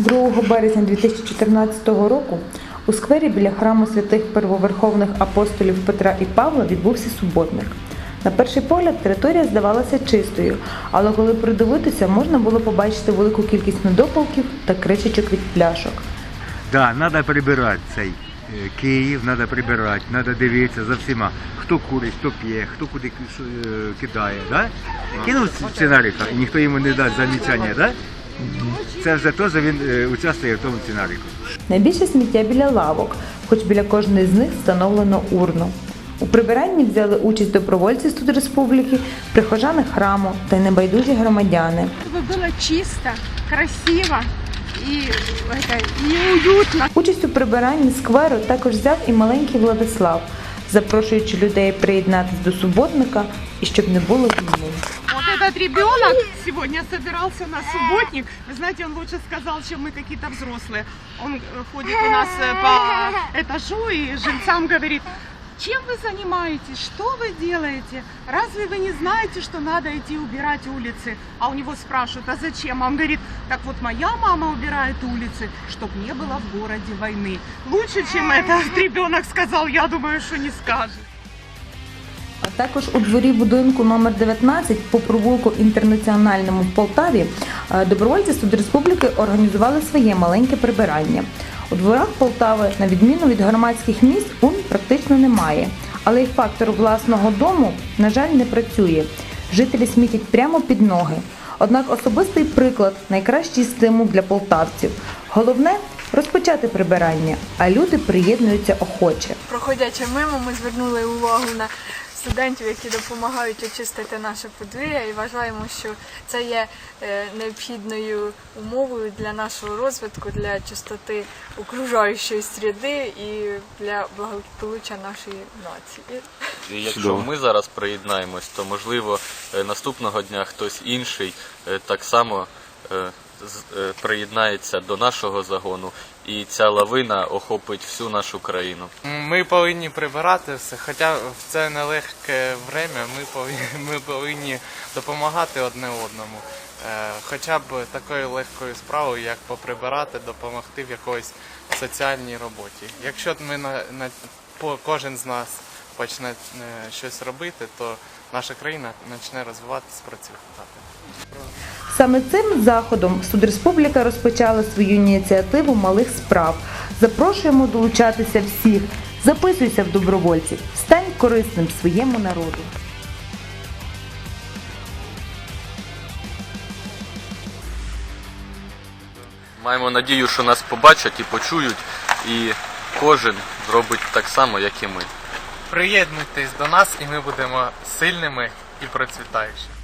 2 березня 2014 року у сквері біля храму святих первоверховних апостолів Петра і Павла відбувся суботник. На перший погляд територія здавалася чистою, але коли придивитися, можна було побачити велику кількість недопалків та кришечок від пляшок. Да, треба прибирати цей е, Київ, треба прибирати, треба дивитися за всіма, хто курить, хто п'є, хто куди е, кидає. Да? Кинув сценарика і ніхто йому не дасть замічання, да? це вже теж він е, участвує в тому сценаріку. Найбільше сміття біля лавок, хоч біля кожної з них встановлено урну. У прибиранні взяли участь добровольці з республіки, прихожани храму та й небайдужі громадяни. чтобы было чисто, красиво и, это, и уютно. Участь у прибиранні скверу також взяв і маленький Владислав, запрошуючи людей приєднатись до суботника і щоб не було війни. Этот ребенок сегодня собирался на субботник. Вы знаете, он лучше сказал, чем мы какие-то взрослые. Он э, ходит у нас э, по этажу и жильцам говорит, чем вы занимаетесь, что вы делаете? Разве вы не знаете, что надо идти убирать улицы? А у него спрашивают, а зачем? А он говорит, так вот моя мама убирает улицы, чтобы не было в городе войны. Лучше, чем этот ребенок сказал, я думаю, что не скажет. Також у дворі будинку номер 19 по провулку інтернаціональному в Полтаві е, добровольці Судреспубліки організували своє маленьке прибирання. У дворах Полтави, на відміну від громадських місць, ун практично немає. Але й фактор власного дому, на жаль, не працює. Жителі смітять прямо під ноги. Однак особистий приклад найкращий стимул для полтавців. Головне розпочати прибирання, а люди приєднуються охоче. Проходячи мимо, ми звернули увагу на студентів, які допомагають очистити наше подвір'я, і вважаємо, що це є е, необхідною умовою для нашого розвитку, для чистоти окружаючої середи і для благополуччя нашої нації. І якщо ми зараз приєднаємось, то можливо е, наступного дня хтось інший е, так само приєднається до нашого загону, і ця лавина охопить всю нашу країну. Ми повинні прибирати все, хоча в це нелегке время ми повинні, ми повинні допомагати одне одному. Е, Хоча б такою легкою справою, як поприбирати, допомогти в якоїсь соціальній роботі. Якщо ми на, на кожен з нас почне е, щось робити, то наша країна почне розвиватися, процвітати. Саме цим заходом Судреспубліка розпочала свою ініціативу малих справ. Запрошуємо долучатися всіх. Записуйся в добровольців, стань корисним своєму народу. Маємо надію, що нас побачать і почують, і кожен зробить так само, як і ми. Приєднуйтесь до нас, і ми будемо сильними і процвітаючими.